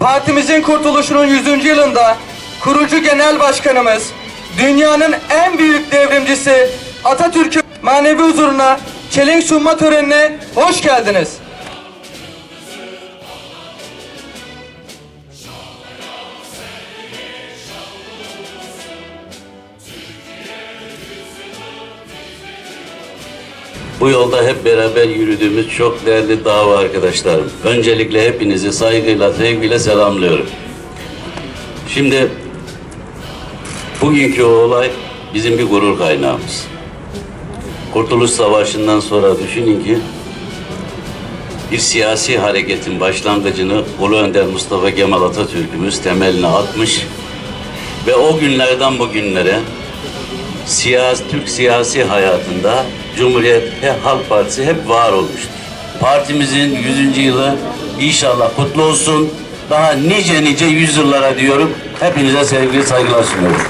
Partimizin kurtuluşunun 100. yılında kurucu genel başkanımız, dünyanın en büyük devrimcisi Atatürk'ün manevi huzuruna çelenk sunma törenine hoş geldiniz. Bu yolda hep beraber yürüdüğümüz çok değerli dava arkadaşlarım. Öncelikle hepinizi saygıyla, sevgiyle selamlıyorum. Şimdi bugünkü olay bizim bir gurur kaynağımız. Kurtuluş Savaşı'ndan sonra düşünün ki bir siyasi hareketin başlangıcını Ulu Önder Mustafa Kemal Atatürk'ümüz temeline atmış ve o günlerden bugünlere siyasi, Türk siyasi hayatında Cumhuriyet ve Halk Partisi hep var olmuştur. Partimizin 100. yılı inşallah kutlu olsun. Daha nice nice yüzyıllara diyorum. Hepinize sevgili saygılar sunuyorum.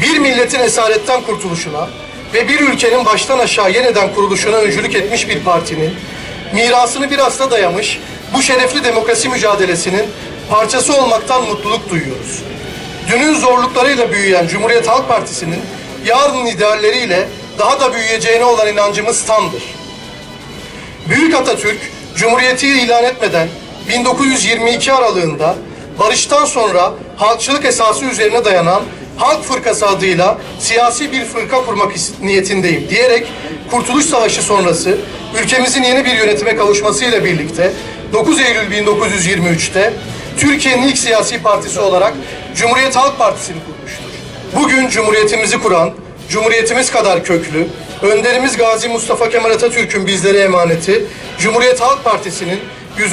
bir milletin esaretten kurtuluşuna ve bir ülkenin baştan aşağı yeniden kuruluşuna öncülük etmiş bir partinin mirasını biraz da dayamış bu şerefli demokrasi mücadelesinin parçası olmaktan mutluluk duyuyoruz. Dünün zorluklarıyla büyüyen Cumhuriyet Halk Partisi'nin yarının idealleriyle daha da büyüyeceğine olan inancımız tamdır. Büyük Atatürk, Cumhuriyeti ilan etmeden 1922 aralığında barıştan sonra halkçılık esası üzerine dayanan Halk Fırkası adıyla siyasi bir fırka kurmak niyetindeyim diyerek Kurtuluş Savaşı sonrası ülkemizin yeni bir yönetime kavuşmasıyla birlikte 9 Eylül 1923'te Türkiye'nin ilk siyasi partisi olarak Cumhuriyet Halk Partisi'ni kurmuştur. Bugün Cumhuriyetimizi kuran, Cumhuriyetimiz kadar köklü, Önderimiz Gazi Mustafa Kemal Atatürk'ün bizlere emaneti, Cumhuriyet Halk Partisi'nin 100.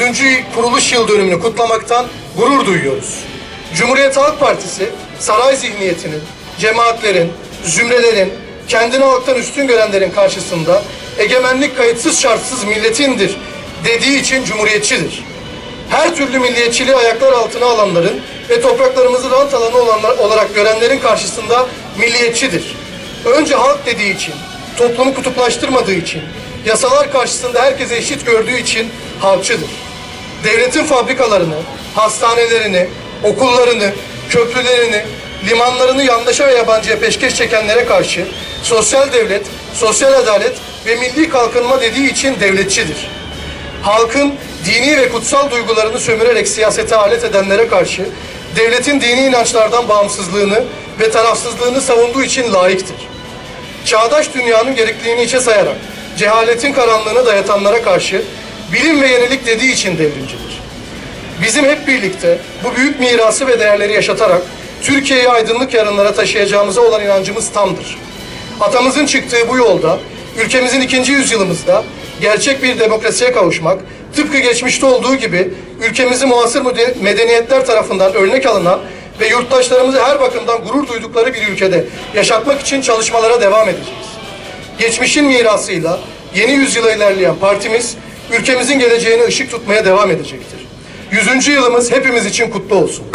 kuruluş yıl dönümünü kutlamaktan gurur duyuyoruz. Cumhuriyet Halk Partisi, saray zihniyetinin, cemaatlerin, zümrelerin, kendini halktan üstün görenlerin karşısında egemenlik kayıtsız şartsız milletindir dediği için cumhuriyetçidir her türlü milliyetçiliği ayaklar altına alanların ve topraklarımızı rant alanı olanlar, olarak görenlerin karşısında milliyetçidir. Önce halk dediği için, toplumu kutuplaştırmadığı için, yasalar karşısında herkese eşit gördüğü için halkçıdır. Devletin fabrikalarını, hastanelerini, okullarını, köprülerini, limanlarını yandaşa ve yabancıya peşkeş çekenlere karşı sosyal devlet, sosyal adalet ve milli kalkınma dediği için devletçidir halkın dini ve kutsal duygularını sömürerek siyasete alet edenlere karşı devletin dini inançlardan bağımsızlığını ve tarafsızlığını savunduğu için layıktır. Çağdaş dünyanın gerekliliğini içe sayarak cehaletin karanlığını dayatanlara karşı bilim ve yenilik dediği için devrimcidir. Bizim hep birlikte bu büyük mirası ve değerleri yaşatarak Türkiye'yi aydınlık yarınlara taşıyacağımıza olan inancımız tamdır. Atamızın çıktığı bu yolda ülkemizin ikinci yüzyılımızda gerçek bir demokrasiye kavuşmak, tıpkı geçmişte olduğu gibi ülkemizi muasır medeniyetler tarafından örnek alınan ve yurttaşlarımızı her bakımdan gurur duydukları bir ülkede yaşatmak için çalışmalara devam edeceğiz. Geçmişin mirasıyla yeni yüzyıla ilerleyen partimiz ülkemizin geleceğine ışık tutmaya devam edecektir. Yüzüncü yılımız hepimiz için kutlu olsun.